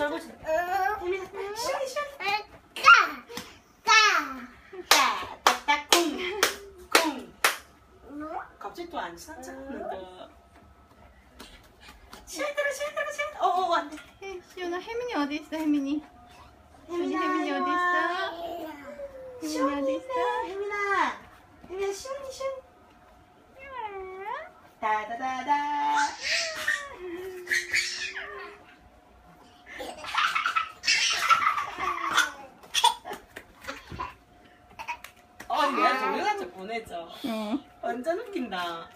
돌보지. 혜민아, 시원해, 시원해. 따따따 쿵. 쿵. 갑자기 또안 산책하는다. 시원하다, 시원하다, 시원하다. 어, 어, 안 돼. 혜- 시연아 혜민이 어디 있어 혜민이? 혜민아, 혜민이 어디 있어? 혜민이 시원해, 어디 있어? 혜민아. 혜민아, 시원해, 시원해. 다다다다. 어, 내가 동영상 보내줘. 어. 완전 웃긴다.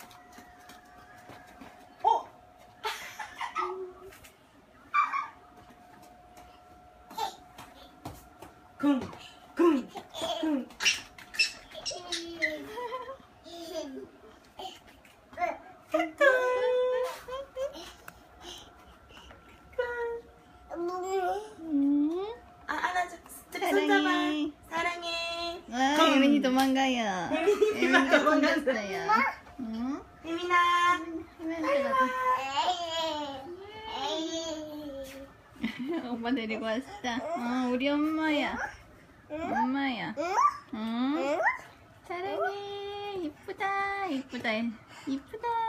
어? 쿵, 쿵, 쿵. 음. 아, 안아줘. 둘이 손잡아. 혜민이 도망가요. 혜민이 도망갔어요. 응? 혜민이한테 가자. 오빠 데리고 왔어. 어, 우리 엄마야. 엄마야. 응? 사랑해. 이쁘다. 이쁘다. 이쁘다.